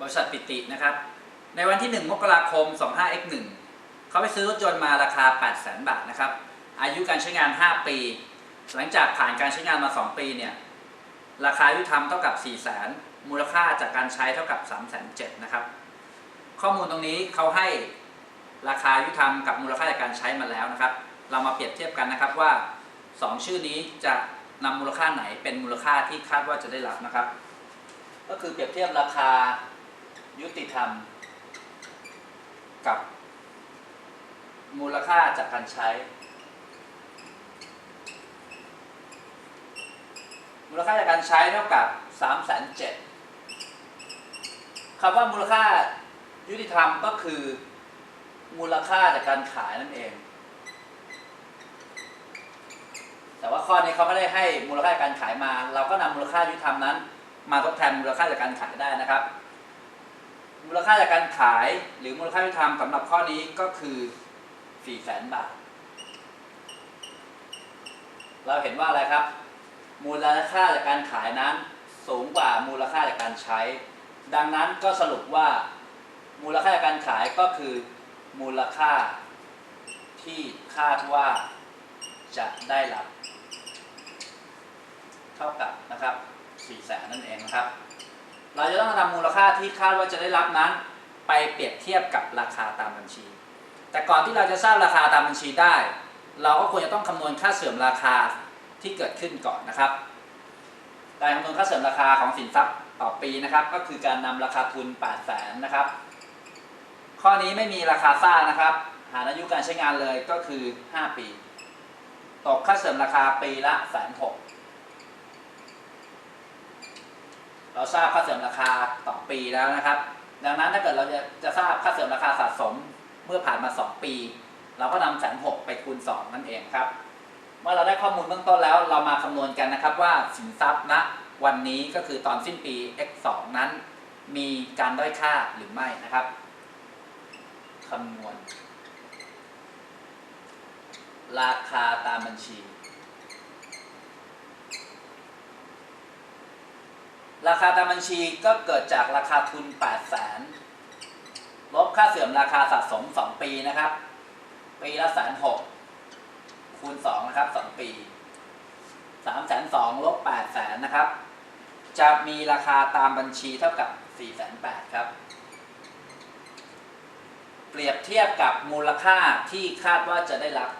บริษัทปิตินะครับ ในวันที่ 1 มกราคม 25x1 เขาไปซื้อรถยนต์มาราคา 800,000 บาทนะครับ อายุการใช้งาน 5 ปี หลังจากผ่านการใช้งานมา 2 ปีเนี่ย ราคายุทธรรมเท่ากับ 400,000 มูลค่าจากการใช้เท่ากับ 307,000นะครับ ข้อมูลตรงนี้เขาให้ราคายุทธรรมกับมูลค่าจากการใช้มาแล้วนะครับ เรามาเปรียบเทียบกันนะครับว่า 2 ชื่อนี้จะนำมูลค่าไหนเป็นมูลค่าที่คาดว่าจะได้รับนะครับ ก็คือเปรียบเทียบราคา ยุติธรรม กับมูลค่าจากการใช้ มูลค่าจากการใช้เท่ากับ3 7 0 0 0คำว่ามูลค่ายุติธรรมก็คือมูลค่าจากการขายนั่นเอง แต่ว่าข้อนี้เขาไม่ได้ให้มูลค่าจากการขายมา เราก็นำมูลค่ายุติธรรมนั้น มาทดแทนมูลค่าจากการขายได้นะครับ มูลค่าจากการขายหรือมูลค่ายุติธรรมสำหรับข้อนี้ก็คือ4แสนบาท เราเห็นว่าอะไรครับ มูลค่าจากการขายนั้นสูงกว่ามูลค่าจากการใช้ ดังนั้นก็สรุปว่า มูลค่าจากการขายก็คือ มูลค่าที่คาดว่าจะได้รับ เท่ากับนะครับ4แสนนั่นเองนะครับ เราจะต้องนำมูลค่าที่คาดว่าจะได้รับนั้น ไปเปรียบเทียบกับราคาตามบัญชี แต่ก่อนที่เราจะทราบราคาตามบัญชีได้ เราก็ควรจะต้องคำนวณค่าเสื่อมราคาที่เกิดขึ้นก่อนนะครับ การคำนวณค่าเสื่อมราคาของสินทรัพย์ต่อปีนะครับ ก็คือการนำราคาทุน8 0 0แสนนะครับ ข้อนี้ไม่มีราคาสร้างนะครับ หารอายุการใช้งานเลยก็คือ 5 ปี ตกค่าเสื่อมราคาปีละแสนหก เราทราบค่าเสื่อมราคาต่อปีแล้วนะครับ ดังนั้นถ้าเกิดเราจะจะทราบค่าเสื่อมราคาสะสมเมื่อผ่านมา 2 ปี เราก็นำแสนหกไปคูณ 2 นั่นเองครับ เมื่อเราได้ข้อมูลเบื้องต้นแล้วเรามาคำนวณกันนะครับว่าสินทรัพย์ณวันนี้ก็คือตอนสิ้นปี x2 นั้น มีการด้อยค่าหรือไม่นะครับคำนวณ ราคาตามบัญชี ราคาตามบัญชีก็เกิดจากราคาทุน8 0 0แสนลบค่าเสื่อมราคาสะสม 2 ปีนะครับ ปีละแสนหกคูณ2นะครับ 2 ปี3แสนสองลบ8แสนนะครับ จะมีราคาตามบัญชีเท่ากับ4แสน8ครับ เปรียบเทียบกับมูลค่าที่คาดว่าจะได้รับ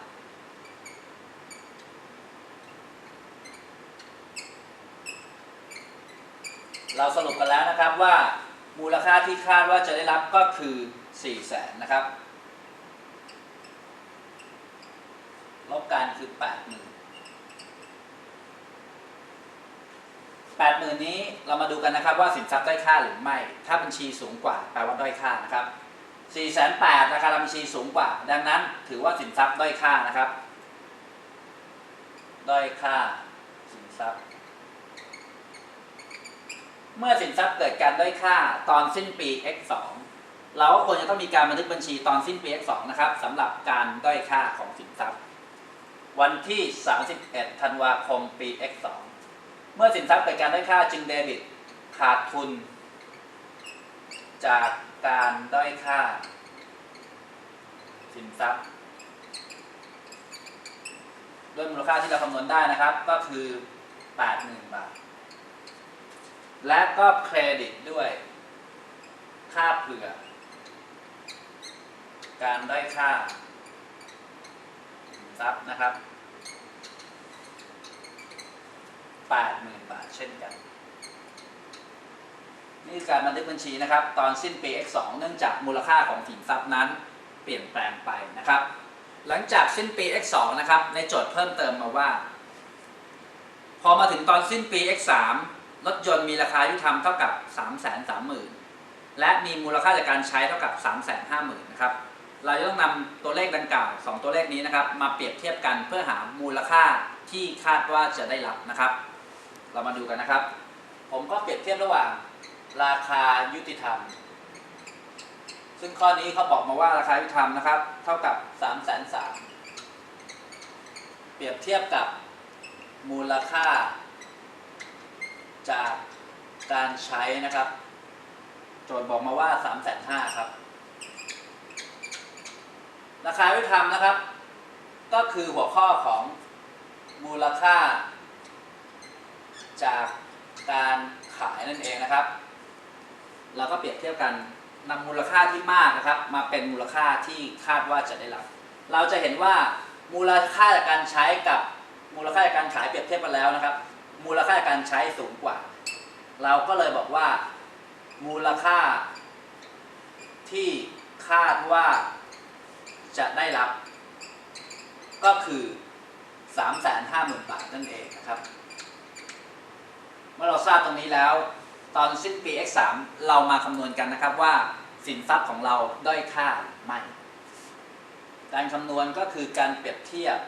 เราสรุปกันแล้วนะครับว่ามูลค่าที่คาดว่าจะได้รับก็คือ4แสนนะครับ ลบกันคือ 8 0 0 0 0 8 0,000 นี้เรามาดูกันนะครับว่าสินทรัพย์ด้อยค่าหรือไม่ ถ้าบัญชีสูงกว่าแปลว่าด้อยค่านะครับ4 8 0 0 0ราคาบัญชีสูงกว่า ดังนั้นถือว่าสินทรัพย์ด้อยค่านะครับ ด้อยค่าสินทรัพย์ เมื่อสินทรัพย์เกิดการด้อยค่าตอนสิ้นปี x2 เราก็ควรจะต้องมีการบันทึกบัญชีตอนสิ้นปี x2 นะครับสำหรับการด้อยค่าของสินทรัพย์ วันที่ 31 ธันวาคมปี x2 เมื่อสินทรัพย์เกิดการด้อยค่าจึงเดบิตขาดทุน จากการด้อยค่า สินทรัพย์ด้วยมูลค่าที่เราคำนวณได้นะครับก็คือ 80,000 บาท และก็เครดิตด้วย ค่าเผื่อ การได้ค่าสินทรัพย์นะครับ 80,000 บาทเช่นกัน นี่การบันทึกบัญชีนะครับ ตอนสิ้นปี x2 เนื่องจากมูลค่าของสินทรัพย์นั้น เปลี่ยนแปลงไปนะครับ หลังจากสิ้นปี x2 นะครับ ในโจทย์เพิ่มเติมมาว่า พอมาถึงตอนสิ้นปี x3 รถยนต์มีราคายุทธรรมเท่ากับ 330,000 และมีมูลค่าจากการใช้เท่ากับ 350,000นะครับ เราจะต้องนำตัวเลขดังกล่าว 2 ตัวเลขนี้นะครับ มาเปรียบเทียบกันเพื่อหามูลค่าที่คาดว่าจะได้รับนะครับ เรามาดูกันนะครับ ผมก็เปรียบเทียบระหว่าง ราคายุติธรรม ซึ่งข้อนี้เขาบอกมาว่าราคายุติธรรมนะครับ เท่ากับ 3 3 0 0 0เปรียบเทียบกับมูลค่า จากการใช้นะครับ โจทย์บอกมาว่า3ามแสนห้าครับ ราคาที่ทำนะครับ ก็คือหัวข้อของมูลค่า จากการขายนั่นเองนะครับ เราก็เปรียบเทียบกันนำมูลค่าที่มากนะครับ มาเป็นมูลค่าที่คาดว่าจะได้รับ เราจะเห็นว่ามูลค่าจากการใช้กับมูลค่าจากการขายเปรียบเทียบกันแล้วนะครับ มูลค่าการใช้สูงกว่า เราก็เลยบอกว่า มูลค่า ที่คาดว่าจะได้รับ ก็คือ 350,000 บาทนั่นเองนะครับ เมื่อเราทราบตรงนี้แล้ว ตอนสิ้นปี X3 เรามาคำนวณกันนะครับว่าสินทรัพย์ของเราด้อยค่าหรือไม่ การคำนวณก็คือการเปรียบเทียบ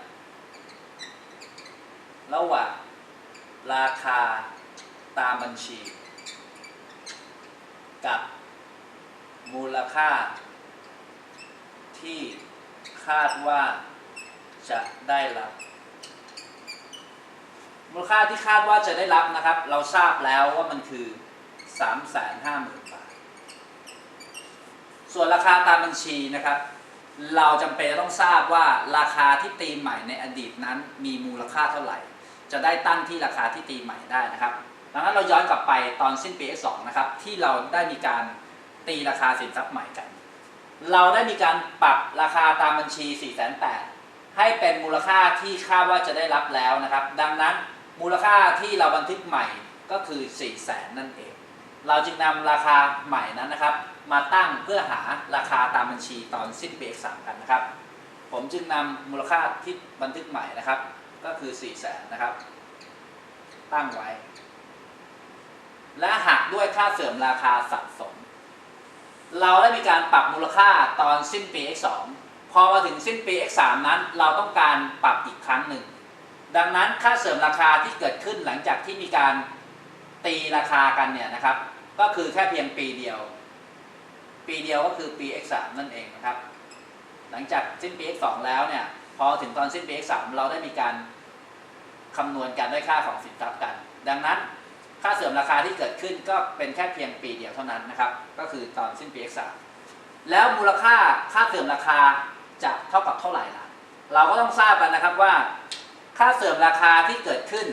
ระหว่าง ราคาตามบัญชี กับมูลค่า ที่คาดว่าจะได้รับ มูลค่าที่คาดว่าจะได้รับนะครับ เราทราบแล้วว่ามันคือ 350,000 บาท ส่วนราคาตามบัญชีนะครับ เราจำเป็นจะต้องทราบว่าราคาที่ตีใหม่ในอดีตนั้นมีมูลค่าเท่าไหร่ จะได้ตั้งที่ราคาที่ตีใหม่ได้นะครับ ดังนั้นเราย้อนกลับไปตอนสิ้นปี X2 นะครับที่เราได้มีการตีราคาสินทรัพย์ใหม่กัน เราได้มีการปรับราคาตามบัญชี 4 8 0 0 0ให้เป็นมูลค่าที่คาดว่าจะได้รับแล้วนะครับ ดังนั้นมูลค่าที่เราบันทึกใหม่ก็คือ 4 0 0 0 0นั่นเอง เราจึงนำราคาใหม่นั้นนะครับ มาตั้งเพื่อหาราคาตามบัญชีตอนสิ้นปี X3 กันนะครับ ผมจึงนำมูลค่าที่บันทึกใหม่นะครับ ก็คือ4 0 0 0 0 0นะครับ ตั้งไว้ และหักด้วยค่าเสื่อมราคาสะสม เราได้มีการปรับมูลค่าตอนสิ้นปี X2 พอมาถึงสิ้นปี X3 นั้นเราต้องการปรับอีกครั้งหนึ่ง ดังนั้นค่าเสริมราคาที่เกิดขึ้นหลังจากที่มีการตีราคากันเนี่ยนะครับ ก็คือแค่เพียงปีเดียว ปีเดียวก็คือปี X3 นั่นเองนะครับ หลังจากสิ้นปี X2 แล้วเนี่ย พอถึงตอนสิ้นปี X3 เราได้มีการคำนวณกันด้วยค่าของสินทรัพย์กัน ดังนั้นค่าเสริมราคาที่เกิดขึ้นก็เป็นแค่เพียงปีเดียวเท่านั้นนะครับ ก็คือตอนสิ้นปี X3 แล้วมูลค่าค่าเสริมราคาจะเท่ากับเท่าไหร่ล่ะ เราก็ต้องทราบกันนะครับว่า ค่าเสริมราคาที่เกิดขึ้น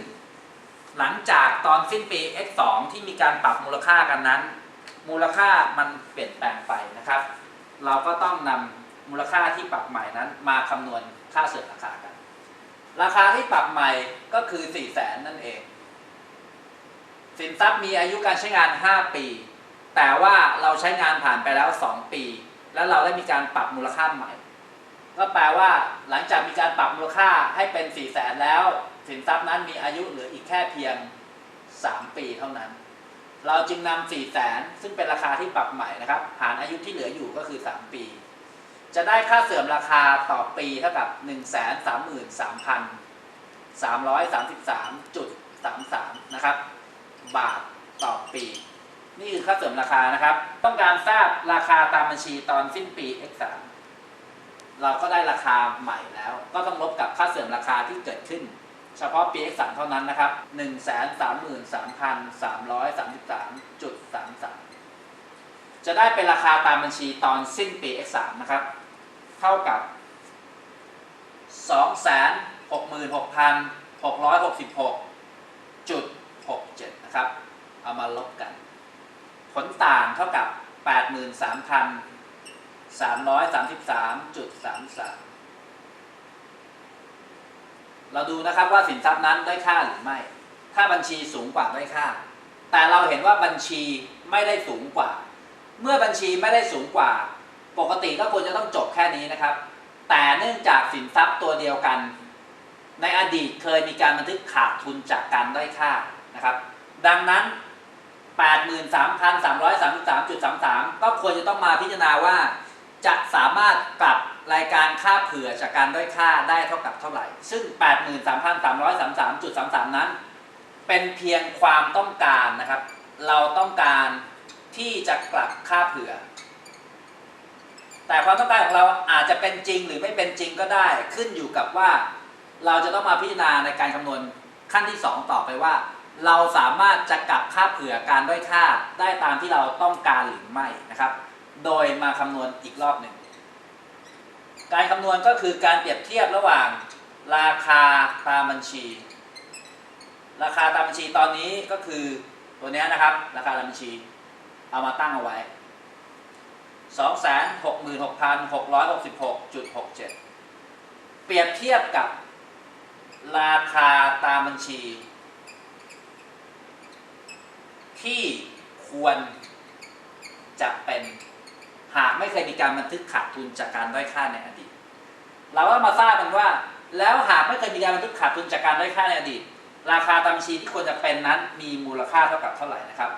หลังจากตอนสิ้นปี X2 ที่มีการปรับมูลค่ากันนั้น มูลค่ามันเปลี่ยนแปลงไปนะครับ เราก็ต้องนำมูลค่าที่ปรับใหม่นั้นมาคำนวณ ค่าเสริมราคากัน ราคาที่ปรับใหม่ก็คือ4 0 0แสนนั่นเอง สินทรัพย์มีอายุการใช้งาน 5 ปี แต่ว่าเราใช้งานผ่านไปแล้ว 2 ปี แล้วเราได้มีการปรับมูลค่าใหม่ ก็แปลว่าหลังจากมีการปรับมูลค่าให้เป็น4 0 0แสนแล้ว สินทรัพย์นั้นมีอายุเหลืออีกแค่เพียง 3 ปีเท่านั้น เราจึงนำ4 0 0แสนซึ่งเป็นราคาที่ปรับใหม่นะครับหารอายุที่เหลืออยู่ก็คือ 3 ปี จะได้ค่าเสื่อมราคาต่อปีเท่ากับ 1 3 3 3 333.33นะครับ บาทต่อปี นี่คือค่าเสริมราคานะครับ ต้องการทราบราคาตามบัญชีตอนสิ้นปี X3 เราก็ได้ราคาใหม่แล้ว ก็ต้องลบกับค่าเสริมราคาที่เกิดขึ้น เฉพาะปี X3 เท่านั้นนะครับ 133,333.33จะได้เป็นราคาตามบัญชีตอนสิ้นปี X3 นะครับ เท่ากับ 266,666.67 นะครับ เอามาลบกัน ผลต่างเท่ากับ 83,333.33 เราดูนะครับว่าสินทรัพย์นั้นได้ค่าหรือไม่ ถ้าบัญชีสูงกว่าได้ค่า แต่เราเห็นว่าบัญชีไม่ได้สูงกว่า เมื่อบัญชีไม่ได้สูงกว่า ปกติก็ควรจะต้องจบแค่นี้นะครับ แต่เนื่องจากสินทรัพย์ตัวเดียวกัน ในอดีตเคยมีการบันทึกขาดทุนจากการด้อยค่านะครับ ดังนั้น 83,333.33 ก็ควรจะต้องมาพิจารณาว่า จะสามารถกลับรายการค่าเผื่อจากการด้อยค่าได้เท่ากับเท่าไหร่ ซึ่ง 83,333.33 นั้น เป็นเพียงความต้องการนะครับ เราต้องการที่จะกลับค่าเผื่อ แต่ความต้องการของเราอาจจะเป็นจริงหรือไม่เป็นจริงก็ได้ ขึ้นอยู่กับว่า เราจะต้องมาพิจารณาในการคำนวณขั้นที่ 2 ต่อไปว่า เราสามารถจะกลับค่าเผื่อการด้อยค่าได้ตามที่เราต้องการหรือไม่นะครับ โดยมาคำนวณอีกรอบหนึ่งการคำนวณก็คือการเปรียบเทียบระหว่าง ราคาตามบัญชี ราคาตามบัญชีตอนนี้ก็คือตัวนี้นะครับ ราคาตามบัญชี เอามาตั้งเอาไว้ 266,666.67 เปรียบเทียบกับราคาตามบัญชี ที่ควรจะเป็นหากไม่เคยมีการบันทึกขาดทุนจากการด้อยค่าในอดีต เราก็มาทราบกันว่า แล้วหากไม่เคยมีการบันทึกขาดทุนจากการด้อยค่าในอดีต ราคาตามบัญชีที่ควรจะเป็นนั้นมีมูลค่าเท่ากับเท่าไหร่นะครับ